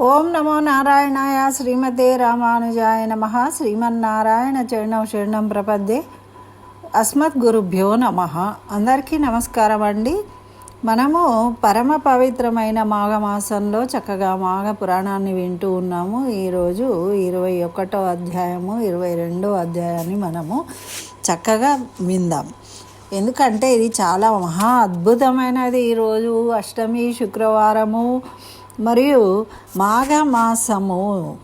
ఓం నమో నారాయణాయ శ్రీమతే రామానుజాయ నమ. శ్రీమన్నారాయణ చరణం శరణం ప్రపద్దే అస్మత్ గురుభ్యో నమ. అందరికీ నమస్కారం అండి. మనము పరమ పవిత్రమైన మాఘమాసంలో చక్కగా మాఘ పురాణాన్ని వింటూ ఉన్నాము. ఈరోజు ఇరవై ఒకటో అధ్యాయము ఇరవై రెండో అధ్యాయాన్ని మనము చక్కగా విందాం. ఎందుకంటే ఇది చాలా మహా అద్భుతమైనది ఈరోజు. అష్టమి శుక్రవారము మరియు మాఘమాసము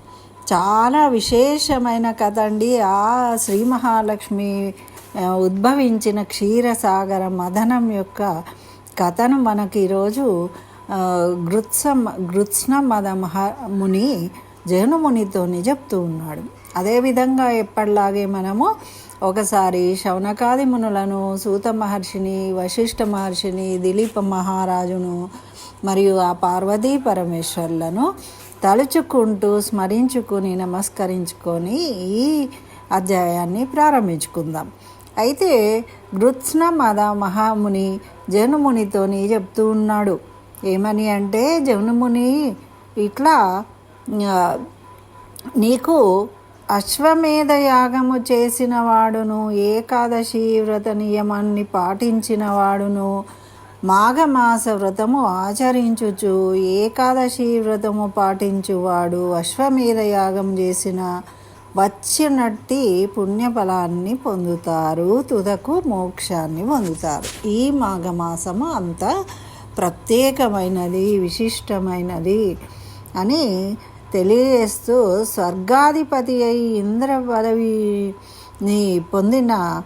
చాలా విశేషమైన కథ అండి ఆ శ్రీ మహాలక్ష్మి ఉద్భవించిన క్షీరసాగర మదనం యొక్క కథను మనకి ఈరోజు గృత్స గృత్స్న మద మహాముని జనుమునితోని చెప్తూ ఉన్నాడు. అదేవిధంగా ఎప్పటిలాగే మనము ఒకసారి శౌనకాది మునులను సూత మహర్షిని వశిష్ఠ మహర్షిని దిలీప మహారాజును మరియు ఆ పార్వతీ పరమేశ్వర్లను తలుచుకుంటూ స్మరించుకుని నమస్కరించుకొని ఈ అధ్యాయాన్ని ప్రారంభించుకుందాం. అయితే గృత్స్న మద మహాముని జనుమునితోని చెప్తూ ఉన్నాడు. ఏమని అంటే జనుముని ఇట్లా నీకు అశ్వమేధ యాగము చేసిన వాడును ఏకాదశి వ్రత నియమాన్ని పాటించిన వాడును మాఘమాస వ్రతము ఆచరించుచు ఏకాదశి వ్రతము పాటించువాడు. అశ్వమేధ యాగం చేసిన వచ్చినట్టి పుణ్యఫలాన్ని పొందుతారు తుదకు మోక్షాన్ని పొందుతారు. ఈ మాఘమాసము అంత ప్రత్యేకమైనది విశిష్టమైనది అని తెలియజేస్తూ స్వర్గాధిపతి అయి ఇంద్ర పదవిని పొందిన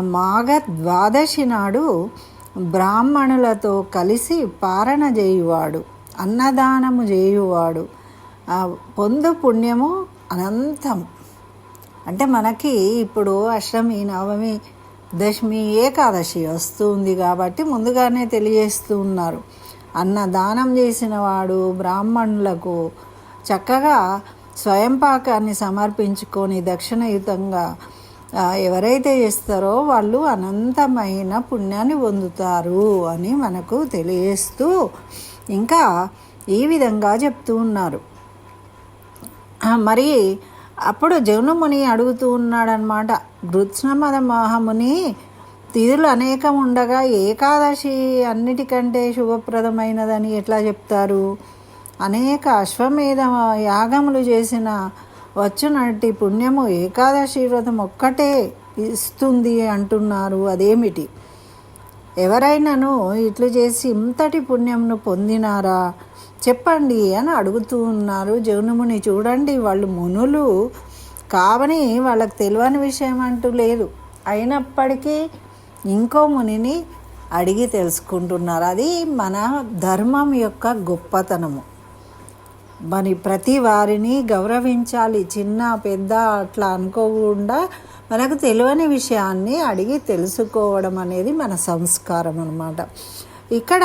మాఘ ద్వాదశి నాడు బ్రాహ్మణులతో కలిసి పారణ చేయువాడు అన్నదానము చేయువాడు. పొందు పుణ్యము అనంతం. అంటే మనకి ఇప్పుడు అష్టమి నవమి దశమి ఏకాదశి వస్తుంది కాబట్టి ముందుగానే తెలియజేస్తూ ఉన్నారు. అన్నదానం చేసిన వాడు బ్రాహ్మణులకు చక్కగా స్వయంపాకాన్ని సమర్పించుకొని దక్షిణయుతంగా ఎవరైతే చేస్తారో వాళ్ళు అనంతమైన పుణ్యాన్ని పొందుతారు అని మనకు తెలియజేస్తూ ఇంకా ఈ విధంగా చెప్తూ ఉన్నారు. మరి అప్పుడు జౌనముని అడుగుతూ ఉన్నాడనమాట గృత్స్నమద మహాముని తిథులు అనేకం ఉండగా ఏకాదశి అన్నిటికంటే శుభప్రదమైనదని ఎట్లా చెప్తారు? అనేక అశ్వమేధ యాగములు చేసిన వచ్చునట్టి పుణ్యము ఏకాదశి వ్రతం ఒక్కటే ఇస్తుంది అంటున్నారు. అదేమిటి? ఎవరైనాను ఇట్లు చేసి ఇంతటి పుణ్యంను పొందినారా? చెప్పండి అని అడుగుతూ ఉన్నారు జగనుముని చూడండి వాళ్ళు మునులు కావని వాళ్ళకి తెలియని విషయం అంటూ లేదు. అయినప్పటికీ ఇంకో మునిని అడిగి తెలుసుకుంటున్నారు. అది మన ధర్మం యొక్క గొప్పతనము. మరి ప్రతి వారిని గౌరవించాలి. చిన్న పెద్ద అట్లా అనుకోకుండా మనకు తెలియని విషయాన్ని అడిగి తెలుసుకోవడం అనేది మన సంస్కారం అన్నమాట. ఇక్కడ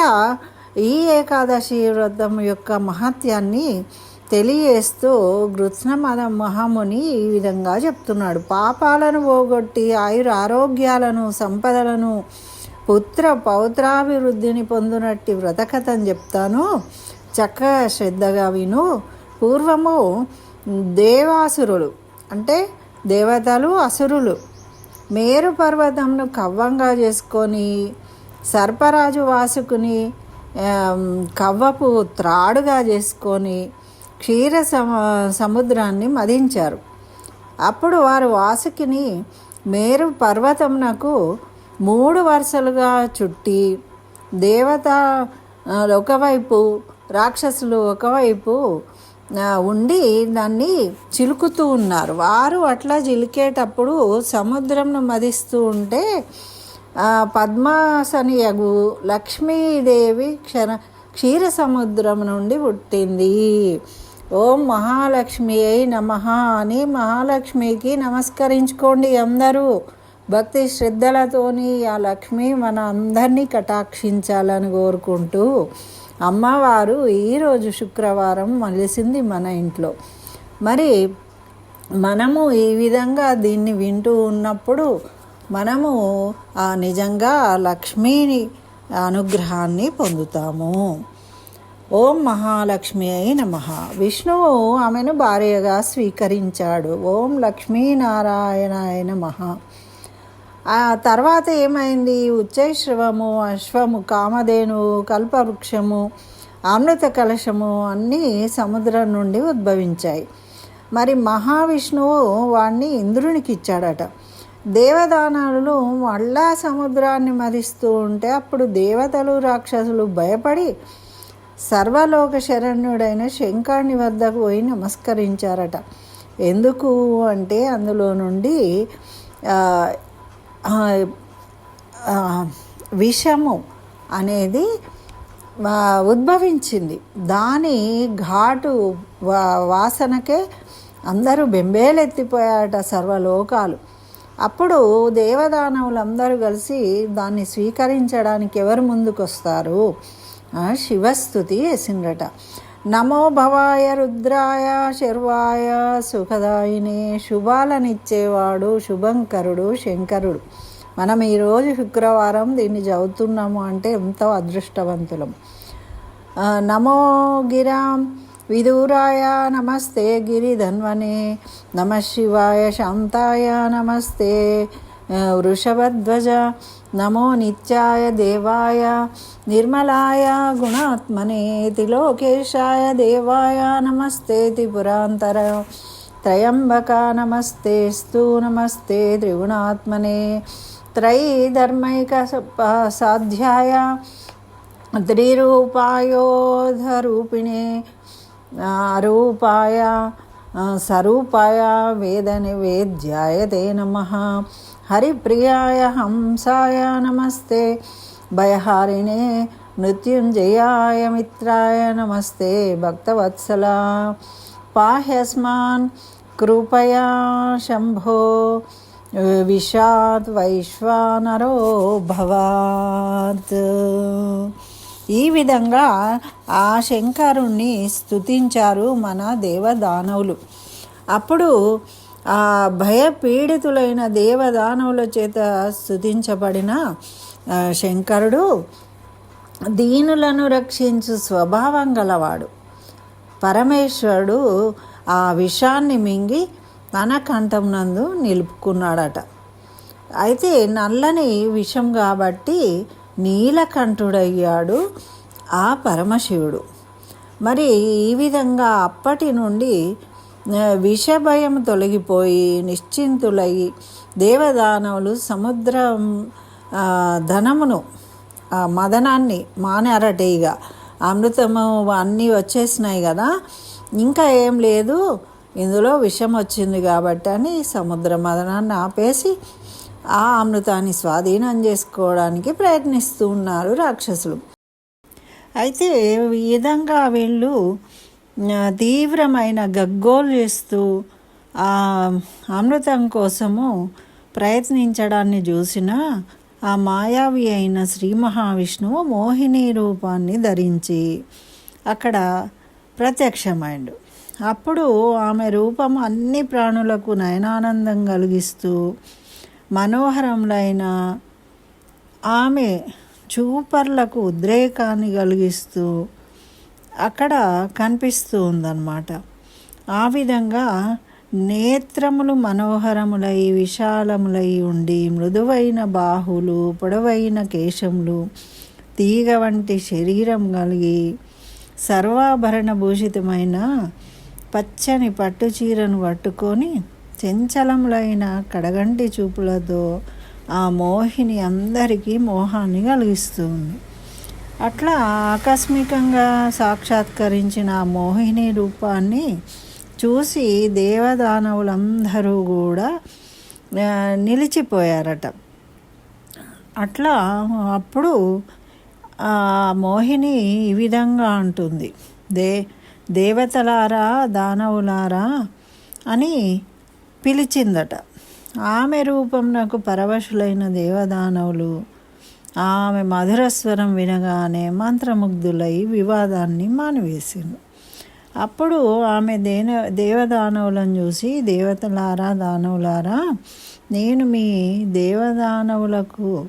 ఈ ఏకాదశి వ్రతం యొక్క మహత్యాన్ని తెలియజేస్తూ గృత్స్నమద మహాముని ఈ విధంగా చెప్తున్నాడు. పాపాలను పోగొట్టి ఆయుర ఆరోగ్యాలను సంపదలను పుత్ర పౌత్రాభివృద్ధిని పొందినట్టి వ్రతకథని చెప్తాను. చక్కగా శ్రద్ధగా విను. పూర్వము దేవాసురులు అంటే దేవతలు అసురులు. మేరు పర్వతంను కవ్వంగా చేసుకొని సర్పరాజు వాసుకుని కవ్వపు త్రాడుగా చేసుకొని క్షీర సమ సముద్రాన్ని మదించారు. అప్పుడు వారు వాసుకిని మేరు పర్వతమునకు మూడు వరుసలుగా చుట్టి దేవత ఒకవైపు రాక్షసులు ఒకవైపు ఉండి దాన్ని చిలుకుతూ ఉన్నారు. వారు అట్లా చిలికేటప్పుడు సముద్రంను మదిస్తూ ఉంటే పద్మాసనియగు పద్మాసని యగు లక్ష్మీదేవి క్షర క్షీర సముద్రం నుండి పుట్టింది. ఓం మహాలక్ష్మి అయి నమ అని మహాలక్ష్మికి నమస్కరించుకోండి అందరూ. భక్తి శ్రద్ధలతోని ఆ లక్ష్మి మన అందరినీ కటాక్షించాలని కోరుకుంటూ అమ్మవారు ఈరోజు శుక్రవారం మలిసింది మన ఇంట్లో. మరి మనము ఈ విధంగా దీన్ని వింటూ ఉన్నప్పుడు మనము ఆ నిజంగా లక్ష్మీని అనుగ్రహాన్ని పొందుతాము. ఓం మహాలక్ష్మి అయి నమ. విష్ణువు ఆమెను భార్యగా స్వీకరించాడు. ఓం లక్ష్మీనారాయణాయ నమ. ఆ తర్వాత ఏమైంది? ఉచ్చైశ్రవము అశ్వము కామధేను కల్పవృక్షము అమృత కలశము అన్నీ సముద్రం నుండి ఉద్భవించాయి. మరి మహావిష్ణువు వాణ్ణి ఇంద్రునికి ఇచ్చాడట. దేవదానాలు మళ్ళా సముద్రాన్ని మరిస్తూ ఉంటే అప్పుడు దేవతలు రాక్షసులు భయపడి సర్వలోక శరణ్యుడైన శంకరుని వద్దకు పోయి నమస్కరించారట. ఎందుకు అంటే అందులో నుండి విషము అనేది ఉద్భవించింది. దాని ఘాటు వాసనకే అందరూ బెంబేలెత్తిపోయాట సర్వలోకాలు. అప్పుడు దేవదానవులందరూ కలిసి దాన్ని స్వీకరించడానికి ఎవరు ముందుకొస్తారు? శివస్థుతి వేసిండ్రట. నమో భవాయ రుద్రాయ శర్వాయ సుఖదాయినే శుభాలనిచ్చేవాడు శుభంకరుడు శంకరుడు. మనం ఈరోజు శుక్రవారం దీన్ని చదువుతున్నాము అంటే ఎంతో అదృష్టవంతులం. నమో గిరాం విదూరాయ నమస్తే గిరిధన్వనే నమ శివాయ శాంతాయ నమస్తే వృషభధ్వజ నమో నిత్యాయ దేవాయ నిర్మలాయ గుణాత్మనే తిలోకేశాయ దేవాయ నమస్తే త్రిపురాంతర త్రయంబక నమస్తేస్తు నమస్తే త్రిగుణాత్మనే. త్రైధర్మైక సాధ్యాయ త్రిరూపాయోధరూపిణే అరూపాయ సరూపాయ వేద నివేద్యాయ తే నమ. హరిప్రియాయ హంసాయ నమస్తే భయహారిణే మృత్యుంజయాయ మిత్రాయ నమస్తే భక్తవత్సల పాహ్యస్మాన్ కృపయా శంభో విషాద్ వైశ్వానరో భవాత్ ఈ విధంగా ఆ శంకరుణ్ణి స్తుతించారు మన దేవదానవులు. అప్పుడు ఆ భయపీడితులైన దేవదానవుల చేత స్తుతించబడిన శంకరుడు దీనులను రక్షించు స్వభావం గలవాడు. పరమేశ్వరుడు ఆ విషాన్ని మింగి తన కంఠం నందు నిలుపుకున్నాడట. అయితే నల్లని విషం కాబట్టి నీలకంఠుడయ్యాడు ఆ పరమశివుడు. మరి ఈ విధంగా అప్పటి నుండి విషభయం తొలగిపోయి నిశ్చింతులై దేవదానవులు సముద్రం ధనమును మదనాన్ని మానారట అమృతము అన్నీ వచ్చేసినాయి కదా ఇంకా ఏం లేదు ఇందులో విషం వచ్చింది కాబట్టి అని సముద్ర మదనాన్ని ఆపేసి ఆ అమృతాన్ని స్వాధీనం చేసుకోవడానికి ప్రయత్నిస్తూ ఉన్నారు రాక్షసులు. అయితే ఈ విధంగా వీళ్ళు తీవ్రమైన గగ్గోలు చేస్తూ ఆ అమృతం కోసము ప్రయత్నించడాన్ని చూసిన ఆ మాయావి అయిన శ్రీ మహావిష్ణువు మోహిని రూపాన్ని ధరించి అక్కడ ప్రత్యక్షమైండు. అప్పుడు ఆమె రూపం అన్ని ప్రాణులకు నయనానందం కలిగిస్తూ మనోహరములైన ఆమె చూపర్లకు ఉద్రేకాన్ని కలిగిస్తూ అక్కడ కనిపిస్తూ ఉందన్నమాట. ఆ విధంగా నేత్రములు మనోహరములై విశాలములై ఉండి మృదువైన బాహులు పొడవైన కేశములు తీగ వంటి శరీరం కలిగి సర్వాభరణ భూషితమైన పచ్చని పట్టు చీరను పట్టుకొని చంచలములైన కడగంటి చూపులతో ఆ మోహిని అందరికీ మోహాన్ని కలిగిస్తుంది. అట్లా ఆకస్మికంగా సాక్షాత్కరించిన మోహిని రూపాన్ని చూసి దేవదానవులందరూ కూడా నిలిచిపోయారట. అట్లా అప్పుడు ఆ మోహిని ఈ విధంగా అంటుంది. దే దేవతలారా దానవులారా అని పిలిచిందట. ఆమె రూపం నాకు పరవశులైన దేవదానవులు ఆమె మధురస్వరం వినగానే మంత్రముగ్ధులై వివాదాన్ని మానివేసింది. అప్పుడు ఆమె దేన దేవదానవులను చూసి దేవతలారా దానవులారా నేను మీ దేవదానవులకు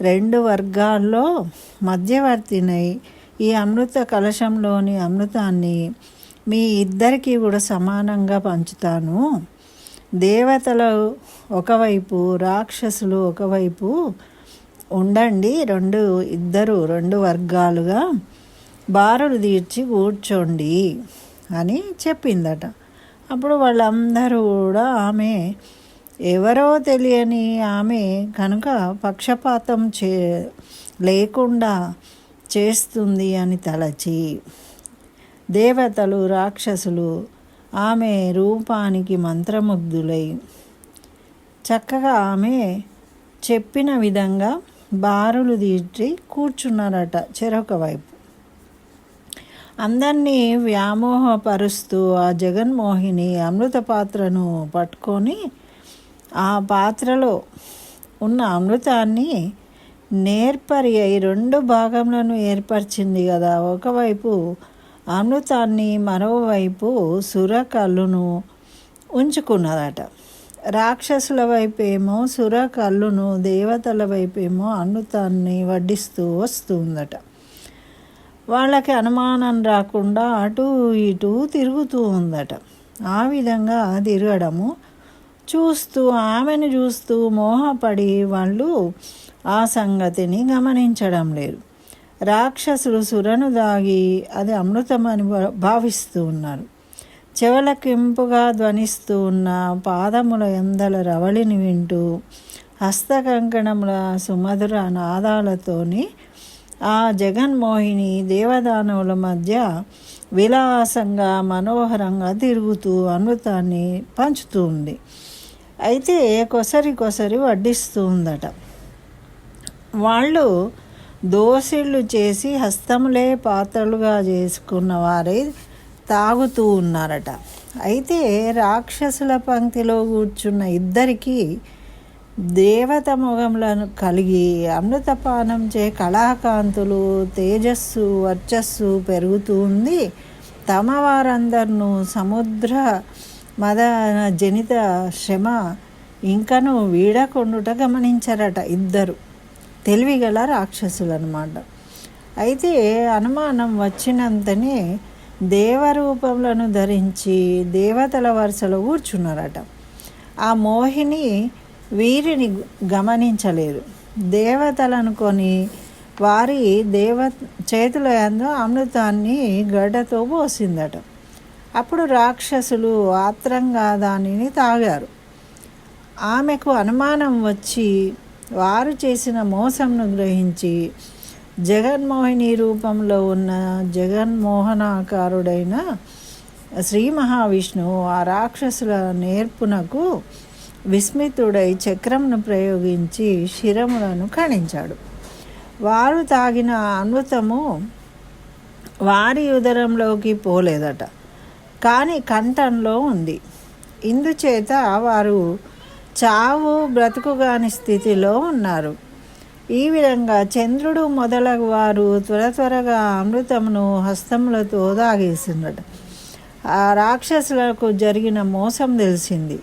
రెండు వర్గాల్లో మధ్యవర్తినై ఈ అమృత కలశంలోని అమృతాన్ని మీ ఇద్దరికీ కూడా సమానంగా పంచుతాను. దేవతలు ఒకవైపు రాక్షసులు ఒకవైపు ఉండండి. రెండు ఇద్దరు రెండు వర్గాలుగా బారులు తీర్చి కూర్చోండి అని చెప్పిందట. అప్పుడు వాళ్ళందరూ కూడా ఆమె ఎవరో తెలియని ఆమె కనుక పక్షపాతం చే లేకుండా చేస్తుంది అని తలచి దేవతలు రాక్షసులు ఆమె రూపానికి మంత్రముగ్ధులై చక్కగా ఆమె చెప్పిన విధంగా బారులు తీర్చి కూర్చున్నారట చెరొక వైపు. అందరినీ వ్యామోహపరుస్తూ ఆ జగన్మోహిని అమృత పాత్రను పట్టుకొని ఆ పాత్రలో ఉన్న అమృతాన్ని నేర్పరి అయి రెండు భాగములను ఏర్పరిచింది కదా. ఒకవైపు అమృతాన్ని మరోవైపు సురకల్లును ఉంచుకున్నదట. రాక్షసుల వైపేమో సుర కళ్ళును దేవతల వైపేమో అమృతాన్ని వడ్డిస్తూ వస్తుందట. వాళ్ళకి అనుమానం రాకుండా అటు ఇటు తిరుగుతూ ఉందట. ఆ విధంగా తిరగడము చూస్తూ ఆమెను చూస్తూ మోహపడి వాళ్ళు ఆ సంగతిని గమనించడం లేదు. రాక్షసులు సురను దాగి అది అమృతమని భావిస్తూ ఉన్నారు. చెవలకింపుగా ధ్వనిస్తూ ఉన్న పాదముల ఎందల రవళిని వింటూ హస్తకంకణముల సుమధుర నాదాలతోని ఆ జగన్మోహిని దేవదానవుల మధ్య విలాసంగా మనోహరంగా తిరుగుతూ అమృతాన్ని పంచుతూ ఉంది. అయితే కొసరి కొసరి వడ్డిస్తూ ఉందట. వాళ్ళు దోసిళ్ళు చేసి హస్తములే పాత్రలుగా చేసుకున్న వారే తాగుతూ ఉన్నారట. అయితే రాక్షసుల పంక్తిలో కూర్చున్న ఇద్దరికి దేవత మొగములను కలిగి అమృతపానం చే కళాకాంతులు తేజస్సు వర్చస్సు పెరుగుతూ ఉంది తమ వారందరినూ సముద్ర మద జనిత శ్రమ ఇంకను వీడకొండుట గమనించారట ఇద్దరు. తెలివిగల రాక్షసులు అనమాట అయితే అనుమానం వచ్చినంతనే దేవరూపములను ధరించి దేవతల వరుసలో కూర్చున్నారట. ఆ మోహిని వీరిని గమనించలేదు. దేవతలను కొని వారి దేవ చేతుల యందు అమృతాన్ని గడ్డతో పోసిందట. అప్పుడు రాక్షసులు ఆత్రంగా దానిని తాగారు. ఆమెకు అనుమానం వచ్చి వారు చేసిన మోసంను గ్రహించి జగన్మోహిని రూపంలో ఉన్న జగన్మోహనాకారుడైన శ్రీ మహావిష్ణువు ఆ రాక్షసుల నేర్పునకు విస్మితుడై చక్రంను ప్రయోగించి శిరములను ఖండించాడు. వారు తాగిన అమృతము వారి ఉదరంలోకి పోలేదట కానీ కంఠంలో ఉంది. ఇందుచేత వారు చావు బ్రతుకుగాని స్థితిలో ఉన్నారు. ఈ విధంగా చంద్రుడు మొదలగు వారు త్వర త్వరగా అమృతమును హస్తములతో దాగేసినట. ఆ రాక్షసులకు జరిగిన మోసం తెలిసింది.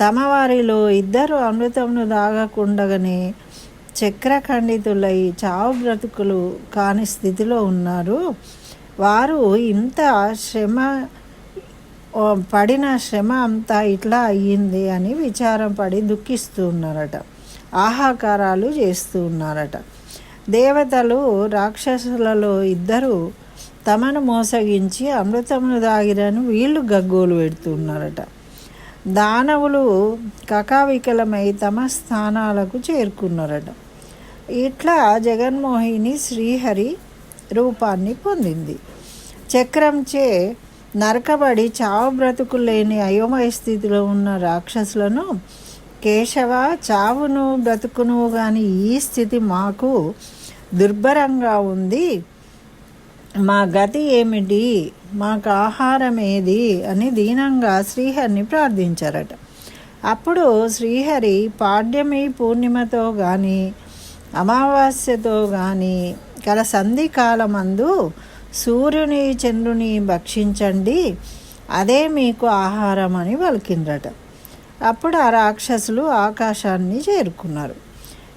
తమ వారిలో ఇద్దరు అమృతమును దాగకుండగానే చక్రఖండితులై చావు బ్రతుకులు కాని స్థితిలో ఉన్నారు. వారు ఇంత శ్రమ పడిన శ్రమ అంతా ఇట్లా అయ్యింది అని విచారం పడి దుఃఖిస్తూ ఉన్నారట. ఆహాకారాలు చేస్తూ ఉన్నారట. దేవతలు రాక్షసులలో ఇద్దరు తమను మోసగించి అమృతమును దాగిరని వీళ్ళు గగ్గోలు పెడుతున్నారట దానవులు కకావికలమై తమ స్థానాలకు చేరుకున్నారట. ఇట్లా జగన్మోహిని శ్రీహరి రూపాన్ని పొందింది. చక్రంచే నరకబడి చావు బ్రతుకు లేని అయోమయ స్థితిలో ఉన్న రాక్షసులను కేశవ చావును బ్రతుకును కానీ ఈ స్థితి మాకు దుర్భరంగా ఉంది. మా గతి ఏమిటి? మాకు ఆహారం ఏది? అని దీనంగా శ్రీహరిని ప్రార్థించారట. అప్పుడు శ్రీహరి పాడ్యమి పూర్ణిమతో కానీ అమావాస్యతో కానీ గల సంధి కాలమందు సూర్యుని చంద్రుని భక్షించండి. అదే మీకు ఆహారం అని పలికిండ్రట. అప్పుడు ఆ రాక్షసులు ఆకాశాన్ని చేరుకున్నారు.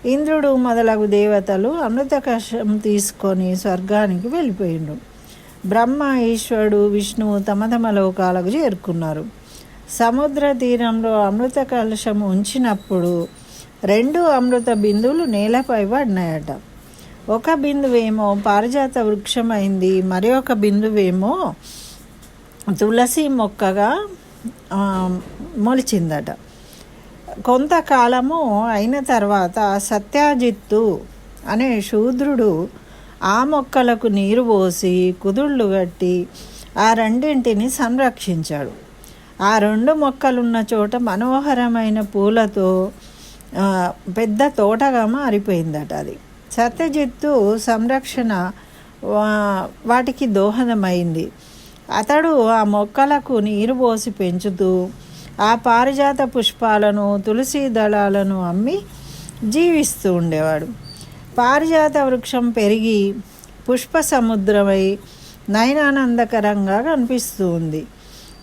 ఇంద్రుడు మొదలగు దేవతలు అమృతకషం తీసుకొని స్వర్గానికి వెళ్ళిపోయిండు. బ్రహ్మ ఈశ్వరుడు విష్ణువు తమ తమ లోకాలకు చేరుకున్నారు. సముద్ర తీరంలో అమృత కలశం ఉంచినప్పుడు రెండు అమృత బిందువులు నేలపై పడినాయట. ఒక బిందువేమో పారిజాత వృక్షమైంది మరి ఒక బిందువేమో తులసి మొక్కగా మొలిచిందట. కొంతకాలము అయిన తర్వాత సత్యాజిత్తు అనే శూద్రుడు ఆ మొక్కలకు నీరు పోసి కుదుళ్ళు కట్టి ఆ రెండింటిని సంరక్షించాడు. ఆ రెండు మొక్కలున్న చోట మనోహరమైన పూలతో పెద్ద తోటగా మారిపోయిందట అది. సత్యజిత్తు సంరక్షణ వా- వాటికి దోహదమైంది. అతడు ఆ మొక్కలకు నీరు పోసి పెంచుతూ ఆ పారిజాత పుష్పాలను తులసి దళాలను అమ్మి జీవిస్తూ ఉండేవాడు. పారిజాత వృక్షం పెరిగి పుష్ప సముద్రమై నయనానందకరంగా కనిపిస్తూ ఉంది.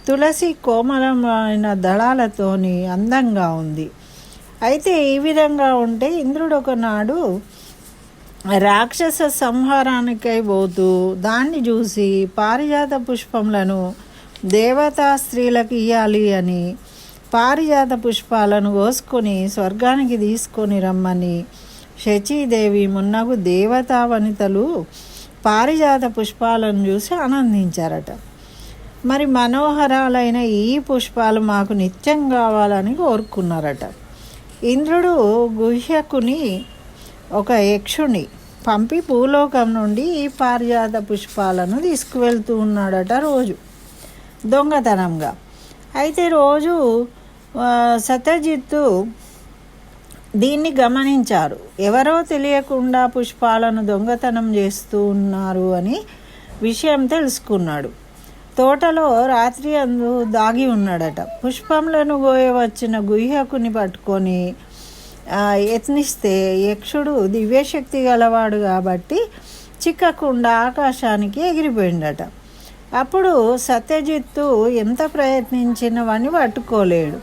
తులసి కోమలమైన దళాలతోని అందంగా ఉంది. అయితే ఈ విధంగా ఉంటే ఇంద్రుడు ఒకనాడు రాక్షస సంహారానికై పోతూ దాన్ని చూసి పారిజాత పుష్పములను దేవతా స్త్రీలకు ఇయ్యాలి అని పారిజాత పుష్పాలను కోసుకొని స్వర్గానికి తీసుకొని రమ్మని శచీదేవి మున్నగు దేవతా వనితలు పారిజాత పుష్పాలను చూసి ఆనందించారట. మరి మనోహరాలైన ఈ పుష్పాలు మాకు నిత్యం కావాలని కోరుకున్నారట. ఇంద్రుడు గుహ్యకుని ఒక యక్షుని పంపి భూలోకం నుండి ఈ పారిజాత పుష్పాలను తీసుకువెళ్తూ ఉన్నాడట రోజు. దొంగతనంగా. అయితే రోజు సత్యజిత్ సత్యజిత్తు దీన్ని గమనించారు. ఎవరో తెలియకుండా పుష్పాలను దొంగతనం చేస్తూ ఉన్నారు అని విషయం తెలుసుకున్నాడు. తోటలో రాత్రి అందు దాగి ఉన్నాడట. పుష్పములను గోయ వచ్చిన గుహ్యకుని పట్టుకొని యత్నిస్తే యక్షుడు దివ్యశక్తి గలవాడు కాబట్టి చిక్కకుండా ఆకాశానికి ఎగిరిపోయిండట. అప్పుడు సత్యజిత్తు ఎంత ప్రయత్నించిన వాడిని పట్టుకోలేడు.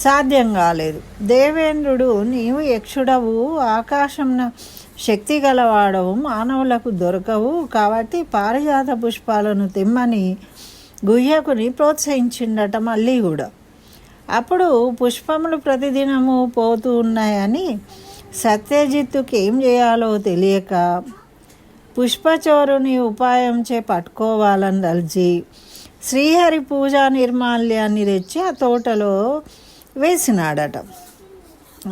సాధ్యం కాలేదు. దేవేంద్రుడు నీవు యక్షుడవు ఆకాశంన శక్తి గలవాడవు మానవులకు దొరకవు కాబట్టి పారిజాత పుష్పాలను తిమ్మని గుహ్యకుని ప్రోత్సహించిండట మళ్ళీ కూడా. అప్పుడు పుష్పములు ప్రతిదినము పోతూ ఉన్నాయని సత్యజిత్తుకి ఏం చేయాలో తెలియక పుష్పచోరుని ఉపాయంచే పట్టుకోవాలని తలిచి శ్రీహరి పూజా నిర్మాల్యాన్ని తెచ్చి ఆ తోటలో వేసినాడట.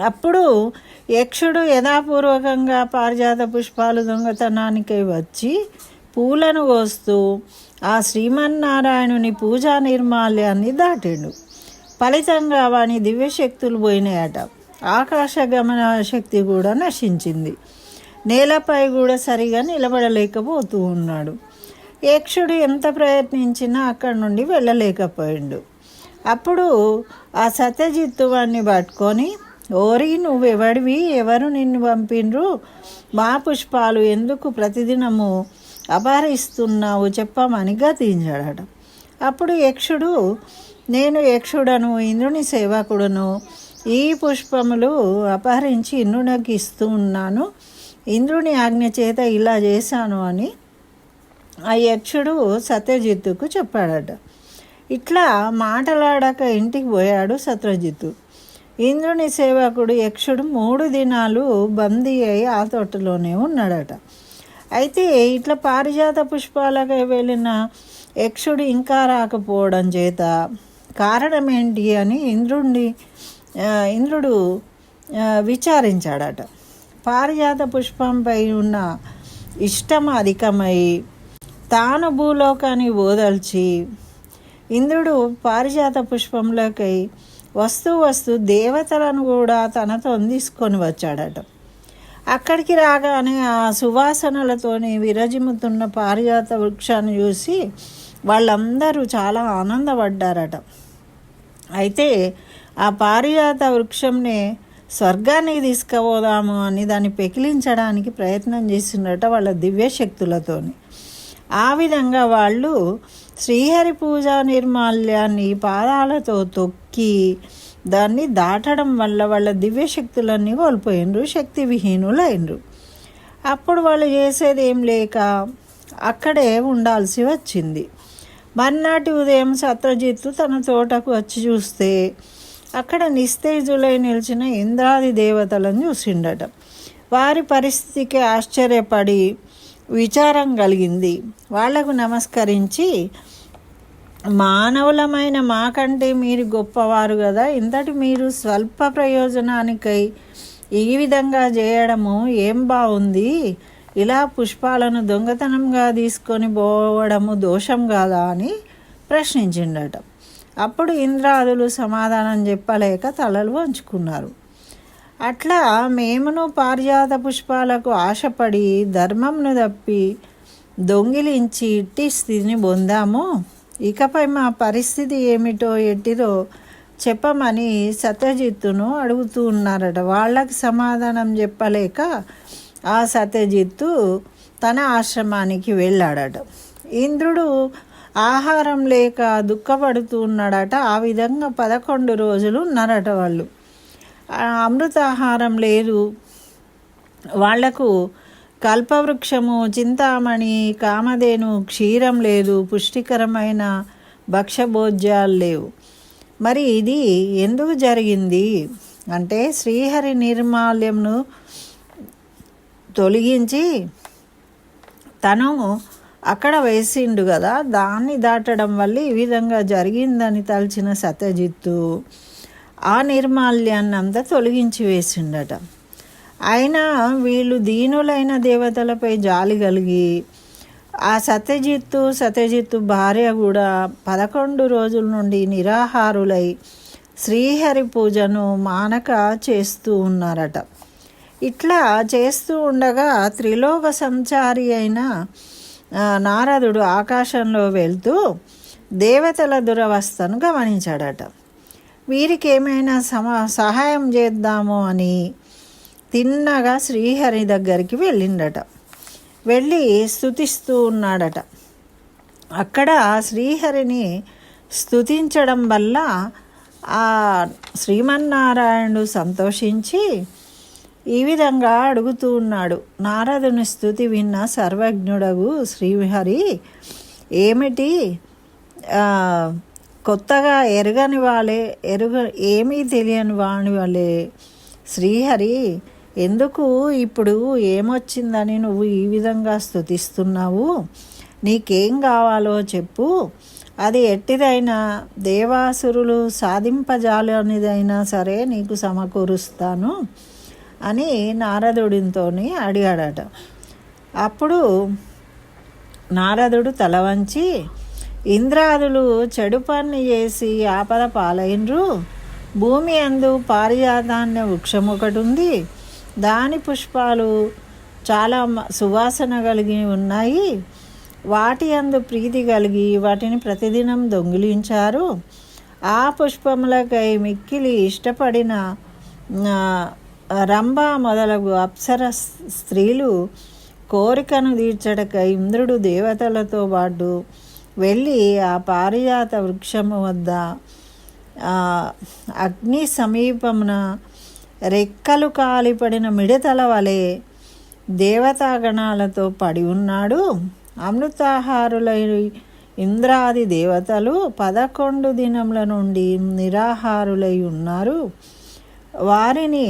అప్పుడు యక్షుడు యథాపూర్వకంగా పారిజాత పుష్పాలు దొంగతనానికి వచ్చి పూలను కోస్తూ ఆ శ్రీమన్నారాయణుని పూజా నిర్మాల్యాన్ని దాటిండు. ఫలితంగా వాని దివ్యశక్తులు పోయినాయట. ఆకాశ గమన శక్తి కూడా నశించింది. నేలపై కూడా సరిగా నిలబడలేకపోతూ ఉన్నాడు. యక్షుడు ఎంత ప్రయత్నించినా అక్కడి నుండి వెళ్ళలేకపోయిండు. అప్పుడు ఆ సత్యజిత్తు వాడిని పట్టుకొని ఓరి నువ్వెవడివి? ఎవరు నిన్ను పంపిండ్రు? మా పుష్పాలు ఎందుకు ప్రతిదినము అపహరిస్తున్నావు? చెప్పమని గతించాడట. అప్పుడు యక్షుడు నేను యక్షుడను ఇంద్రుని సేవకుడను. ఈ పుష్పములు అపహరించి ఇంద్రునికి ఇస్తూ ఉన్నాను. ఇంద్రుని ఆజ్ఞ చేత ఇలా చేశాను అని ఆ యక్షుడు సత్యజిత్తుకు చెప్పాడట. ఇట్లా మాటలాడాక ఇంటికి పోయాడు సత్యజిత్తు. ఇంద్రుని సేవకుడు యక్షుడు మూడు దినాలు బందీ అయి ఆ తోటలోనే ఉన్నాడట. అయితే ఇట్లా పారిజాత పుష్పాలకై వెళ్ళిన యక్షుడు ఇంకా రాకపోవడం చేత కారణం ఏంటి అని ఇంద్రుణ్ణి ఇంద్రుడు విచారించాడట. పారిజాత పుష్పంపై ఉన్న ఇష్టం అధికమై తాను భూలోకాన్ని ఓదల్చి ఇంద్రుడు పారిజాత పుష్పంలోకై వస్తూ వస్తూ దేవతలను కూడా తనతో తీసుకొని వచ్చాడట. అక్కడికి రాగానే ఆ సువాసనలతోని విరజిమ్ముతున్న పారిజాత వృక్షాన్ని చూసి వాళ్ళందరూ చాలా ఆనందపడ్డారట. అయితే ఆ పారిజాత వృక్షంనే స్వర్గానికి తీసుకుపోదాము అని దాన్ని పెకిలించడానికి ప్రయత్నం చేసిండట వాళ్ళ దివ్యశక్తులతోని. ఆ విధంగా వాళ్ళు శ్రీహరి పూజా నిర్మాల్యాన్ని పాదాలతో తొక్కి దాన్ని దాటడం వల్ల వాళ్ళ దివ్యశక్తులన్నీ కోల్పోయినరు శక్తి విహీనులైనరు అప్పుడు వాళ్ళు చేసేది ఏం లేక అక్కడే ఉండాల్సి వచ్చింది. మర్నాటి ఉదయం సత్రజిత్తు తన తోటకు వచ్చి చూస్తే అక్కడ నిస్తేజులై నిలిచిన ఇంద్రాది దేవతలను చూసిండట. వారి పరిస్థితికి ఆశ్చర్యపడి విచారం కలిగింది. వాళ్ళకు నమస్కరించి మానవులమైన మాకంటే మీరు గొప్పవారు కదా ఇంతటి మీరు స్వల్ప ప్రయోజనానికై ఈ విధంగా చేయడము ఏం బాగుంది ఇలా పుష్పాలను దొంగతనంగా తీసుకొని పోవడము దోషం కాదా అని ప్రశ్నించిండట. అప్పుడు ఇంద్రాదులు సమాధానం చెప్పలేక తలలు వంచుకున్నారు. అట్లా మేమును పారిజాత పుష్పాలకు ఆశపడి ధర్మంను తప్పి దొంగిలించి ఇట్టి స్థితిని పొందాము? ఇకపై మా పరిస్థితి ఏమిటో ఎట్టిదో చెప్పమని సత్యజిత్తును అడుగుతూ ఉన్నారట. వాళ్ళకి సమాధానం చెప్పలేక ఆ సత్యజిత్తు తన ఆశ్రమానికి వెళ్ళాడట. ఇంద్రుడు ఆహారం లేక దుఃఖపడుతూ ఉన్నాడట. ఆ విధంగా పదకొండు రోజులు ఉన్నారట వాళ్ళు. అమృతాహారం లేదు. వాళ్ళకు కల్పవృక్షము చింతామణి కామధేను క్షీరం లేదు. పుష్టికరమైన భక్ష్యభోజ్యాలు లేవు. మరి ఇది ఎందుకు జరిగింది? అంటే శ్రీహరి నిర్మాల్యంను తొలగించి తను అక్కడ వేసిండు కదా దాన్ని దాటడం వల్ల ఈ విధంగా జరిగిందని తలచిన సత్యజిత్తు ఆ నిర్మాల్యాన్ని అంతా తొలగించి వేసిండట. అయినా వీళ్ళు దీనులైన దేవతలపై జాలి కలిగి ఆ సత్యజిత్తు సత్యజిత్తు భార్య కూడా పదకొండు రోజుల నుండి నిరాహారులై శ్రీహరి పూజను మానక చేస్తూ ఉన్నారట. ఇట్లా చేస్తూ ఉండగా త్రిలోక సంచారి అయిన నారదుడు ఆకాశంలో వెళ్తూ దేవతల దురవస్థను గమనించాడట. వీరికి ఏమైనా సమా సహాయం చేద్దాము అని తిన్నగా శ్రీహరి దగ్గరికి వెళ్ళిండట. వెళ్ళి స్థుతిస్తూ ఉన్నాడట. అక్కడ శ్రీహరిని స్థుతించడం వల్ల ఆ శ్రీమన్నారాయణుడు సంతోషించి ఈ విధంగా అడుగుతూ ఉన్నాడు. నారదుని స్థుతి విన్న సర్వజ్ఞుడగు శ్రీహరి ఏమిటి? కొత్తగా ఎరగని వాళ్ళే ఎరుగ ఏమీ తెలియని వాని వాళ్ళే శ్రీహరి ఎందుకు ఇప్పుడు ఏమొచ్చిందని నువ్వు ఈ విధంగా స్థుతిస్తున్నావు? నీకేం కావాలో చెప్పు. అది ఎట్టిదైనా దేవాసురులు సాధింపజాలనిదైనా సరే నీకు సమకూరుస్తాను. అని నారదుడితో అడిగాడట. అప్పుడు నారదుడు తల వంచి ఇంద్రాదులు చెడు పని చేసి ఆపద పాలైనరు భూమి అందు పారిజాతాన్య వృక్షం ఒకటి ఉంది దాని పుష్పాలు చాలా సువాసన కలిగి ఉన్నాయి. వాటి అందు ప్రీతి కలిగి వాటిని ప్రతిదినం దొంగిలించారు. ఆ పుష్పములకై మిక్కిలి ఇష్టపడిన రంభ మొదలగు అప్సర స్త్రీలు కోరికను తీర్చడక ఇంద్రుడు దేవతలతో పాటు వెళ్ళి ఆ పారిజాత వృక్షము వద్ద అగ్ని సమీపమున రెక్కలు కాలిపడిన మిడతల వలె దేవతాగణాలతో పడి ఉన్నాడు. అమృతాహారులై ఇంద్రాది దేవతలు పదకొండు దినముల నుండి నిరాహారులై ఉన్నారు. వారిని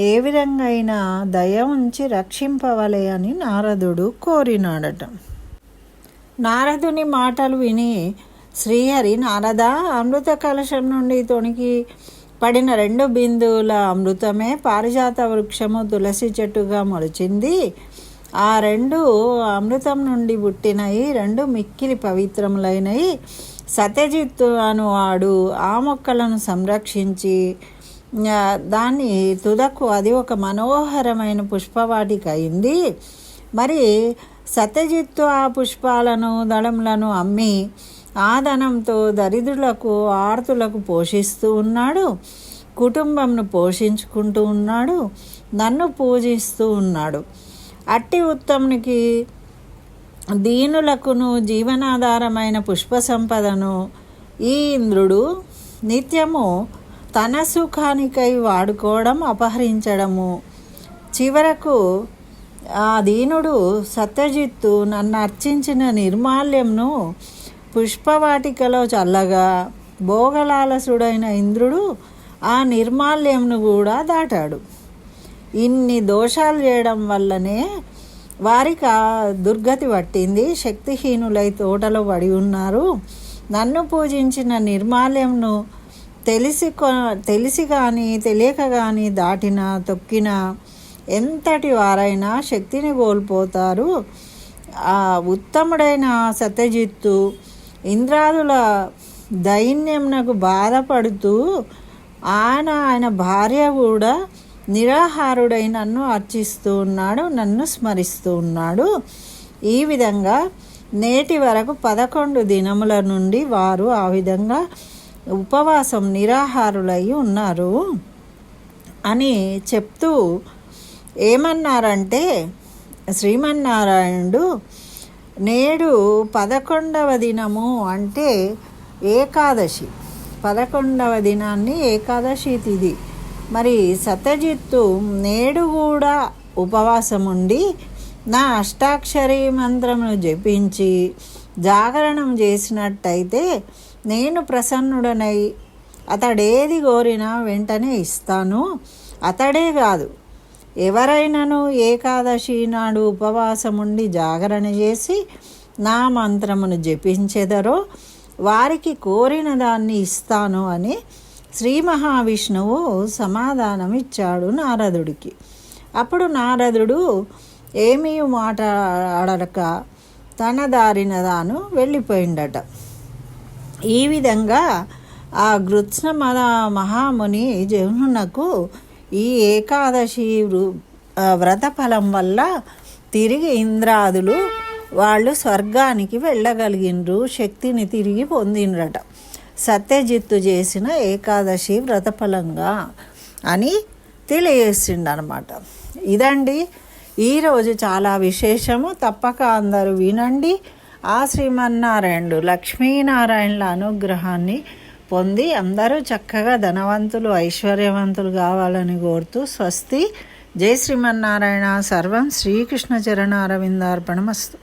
ఏ విధంగా అయినా దయ ఉంచి రక్షింపవలే అని నారదుడు కోరినాడట. నారదుని మాటలు విని శ్రీహరి నారద అమృత కలశం నుండి తొణికి పడిన రెండు బిందువుల అమృతమే పారిజాత వృక్షము తులసి చెట్టుగా మొలిచింది. ఆ రెండు అమృతం నుండి పుట్టినవి రెండు మిక్కిలి పవిత్రములైనవి సత్యజిత్తు అనువాడు ఆ మొక్కలను సంరక్షించి దాన్ని తుదకు అది ఒక మనోహరమైన పుష్పవాటిక అయింది. మరి సత్యజిత్తు ఆ పుష్పాలను దళములను అమ్మి ఆ ధనంతో దరిద్రులకు ఆర్తులకు పోషిస్తూ ఉన్నాడు. కుటుంబంను పోషించుకుంటూ ఉన్నాడు. నన్ను పూజిస్తూ ఉన్నాడు. అట్టి ఉత్తమునికి దీనులకును జీవనాధారమైన పుష్ప సంపదను ఈ ఇంద్రుడు నిత్యము తన సుఖానికై వాడుకోవడం అపహరించడము. చివరకు ఆ దీనుడు సత్యజిత్తు నన్ను అర్చించిన నిర్మాల్యంను పుష్పవాటికలో చల్లగా భోగలాలసుడైన ఇంద్రుడు ఆ నిర్మాల్యంను కూడా దాటాడు. ఇన్ని దోషాలు చేయడం వల్లనే వారికి ఆ దుర్గతి పట్టింది. శక్తిహీనులై తోటలో పడి ఉన్నారు. నన్ను పూజించిన నిర్మాల్యంను తెలిసి కొ- తెలిసి కానీ తెలియక కానీ దాటిన తొక్కిన ఎంతటి వారైనా శక్తిని కోల్పోతారు. ఆ ఉత్తముడైన సత్యజిత్తు ఇంద్రాదుల దైన్యంనకు బాధపడుతూ ఆయన ఆయన భార్య కూడా నిరాహారుడై నన్ను అర్చిస్తూ ఉన్నాడు నన్ను స్మరిస్తూ ఉన్నాడు. ఈ విధంగా నేటి వరకు పదకొండు దినముల నుండి వారు ఆ విధంగా ఉపవాసం నిరాహారులై ఉన్నారు అని చెప్తూ ఏమన్నారంటే శ్రీమన్నారాయణుడు నేడు పదకొండవ దినము అంటే ఏకాదశి. పదకొండవ దినాన్ని ఏకాదశి తిది. మరి సత్యజిత్తు నేడు కూడా ఉపవాసం ఉండి నా అష్టాక్షరీ మంత్రమును జపించి జాగరణం చేసినట్టయితే నేను ప్రసన్నుడనై అతడేది కోరినా వెంటనే ఇస్తాను. అతడే కాదు. ఎవరైనాను ఏకాదశి నాడు ఉపవాసం ఉండి జాగరణ చేసి నా మంత్రమును జపించెదరో వారికి కోరిన దాన్ని ఇస్తాను అని శ్రీ మహావిష్ణువు సమాధానం ఇచ్చాడు నారదుడికి. అప్పుడు నారదుడు ఏమీ మాట్లాడక తన దారిన తాను వెళ్ళిపోయిండట. ఈ విధంగా ఆ గృత్స్న మహాముని జహ్నునకు ఈ ఏకాదశి వృ- వ్రత ఫలం వల్ల తిరిగి ఇంద్రాదులు వాళ్ళు స్వర్గానికి వెళ్ళగలిగినరు శక్తిని తిరిగి పొందినరట సత్యజిత్తు చేసిన ఏకాదశి వ్రతఫలంగా అని తెలియజేసిండనమాట. ఇదండి. ఈరోజు చాలా విశేషము. తప్పక అందరూ వినండి. ఆ శ్రీమన్నారాయణుడు లక్ష్మీనారాయణుల అనుగ్రహాన్ని పొంది అందరూ చక్కగా ధనవంతులు ఐశ్వర్యవంతులు కావాలని కోరుతూ స్వస్తి. జై శ్రీమన్నారాయణ. సర్వం శ్రీకృష్ణ చరణ అరవిందార్పణమస్తు